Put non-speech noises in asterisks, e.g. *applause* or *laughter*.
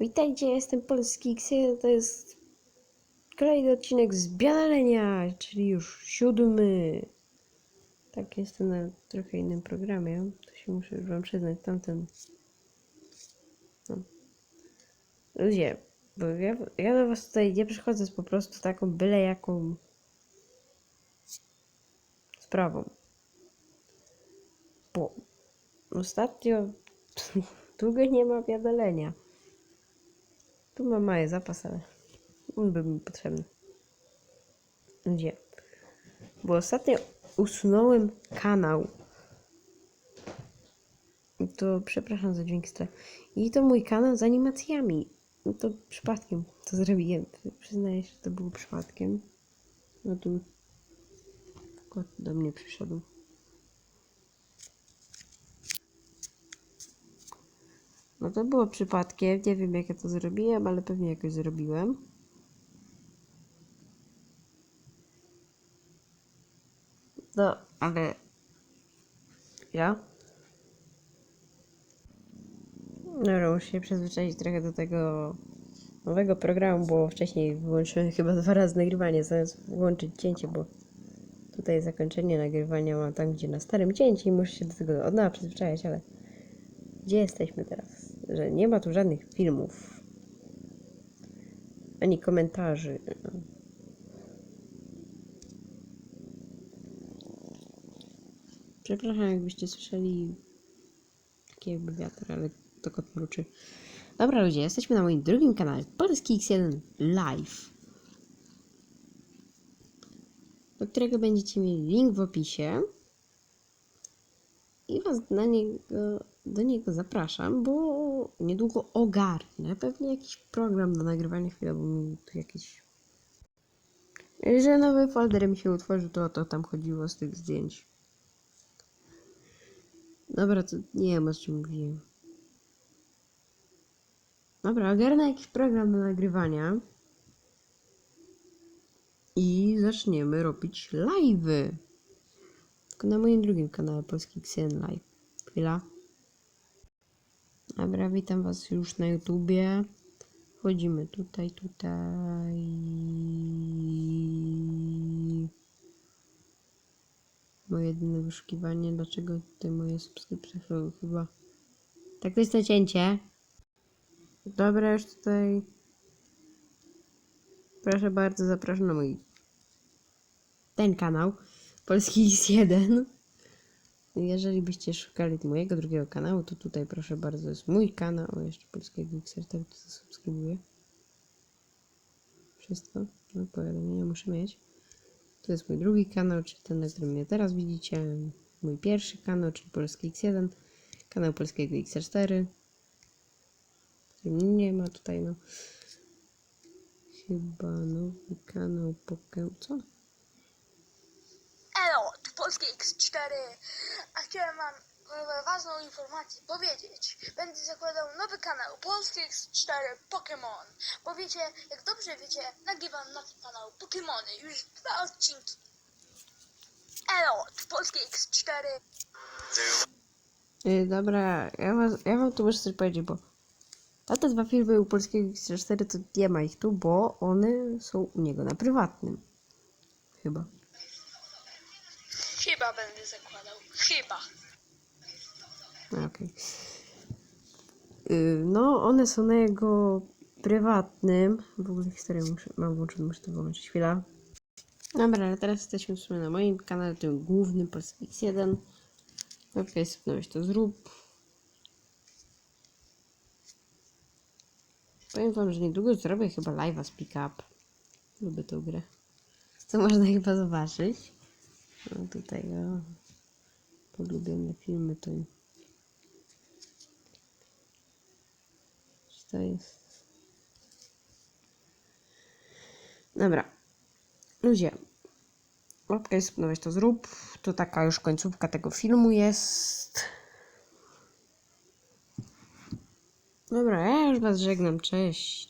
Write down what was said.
Witajcie, jestem Polski Ksy, to jest kolejny odcinek z Bialenia, czyli już siódmy. Tak, jestem na trochę innym programie, to się muszę już wam przyznać, tamten... No. Ludzie, bo ja, ja do was tutaj nie przychodzę z po prostu taką byle jaką sprawą. Bo ostatnio *laughs* długo nie ma wiadolenia. Tu mam mały zapas, ale on by mi potrzebny. Gdzie? Bo ostatnio usunąłem kanał. To przepraszam za dźwięk stra. I to mój kanał z animacjami. No to przypadkiem to zrobiłem. Przyznaję że to było przypadkiem. No tu kot do mnie przyszedł. No to było przypadkiem. Nie wiem jak ja to zrobiłem, ale pewnie jakoś zrobiłem. No, ale ja? Dobra, muszę się przyzwyczaić trochę do tego nowego programu, bo wcześniej wyłączyłem chyba dwa razy nagrywanie, zamiast włączyć cięcie, bo tutaj zakończenie nagrywania mam tam, gdzie na starym cięciu i muszę się do tego od nowa przyzwyczaić, ale gdzie jesteśmy teraz? Że nie ma tu żadnych filmów. Ani komentarzy. Przepraszam, jakbyście słyszeli taki jakby wiatr, ale to kot mruczy. Dobra ludzie, jesteśmy na moim drugim kanale Polski X1 Live do którego będziecie mieli link w opisie i was na niego, do niego zapraszam, bo niedługo ogarnę pewnie jakiś program do nagrywania chwilę, bo mi tu jakiś że nowy folder mi się utworzył, to o to tam chodziło z tych zdjęć. Dobra, to nie wiem o czym mówiłem. Dobra, ogarnę jakiś program do nagrywania i zaczniemy robić live'y. Tylko na moim drugim kanale Polski Xen Live. Chwila. Dobra, witam was już na YouTubie. Wchodzimy tutaj, tutaj. Moje jedyne wyszukiwanie. Dlaczego tutaj moje subskrypcje chyba... Tak to jest to cięcie. Dobra, już tutaj... Proszę bardzo, zapraszam na mój ten kanał, Polski X1. Jeżeli byście szukali mojego drugiego kanału, to tutaj proszę bardzo, jest mój kanał, o jeszcze Polskiego Xer, to zasubskrybuję. Wszystko, no powiadomienia muszę mieć. To jest mój drugi kanał, czyli ten, na którym mnie teraz widzicie. Mój pierwszy kanał, czyli Polski X1. Kanał Polskiego X4. Którym nie ma tutaj, no. Chyba nowy kanał Pokémon. Co? Elo, tu Polskie X4, a chciałem wam e, ważną informację powiedzieć. Będę zakładał nowy kanał Polskie X4 Pokémon. Bo wiecie, jak dobrze wiecie, nagrywam na tym kanał Pokémony, już dwa odcinki. Elo, tu Polskie X4. Yy, dobra, ja, was, ja wam tu muszę coś powiedzieć, bo te dwa filmy u polskiego X4 to nie ma ich tu, bo one są u niego na prywatnym. Chyba. Chyba będę zakładał. Chyba. Yy, no, one są na jego prywatnym. W ogóle historię muszę, mam włączoną, muszę to wyłączyć. Chwila. Dobra, ale teraz jesteśmy w sumie na moim kanale, tym głównym Polski X1. Okej, okay, to zrób. Powiem wam, że niedługo zrobię chyba live'a z pick up. Lubię tę grę. Co można *laughs* chyba zobaczyć. No tutaj o, polubione filmy to... To jest... Dobra. Ludzie. Łapka jest, no to zrób. To taka już końcówka tego filmu jest. Dobra, ja już was żegnam. Cześć.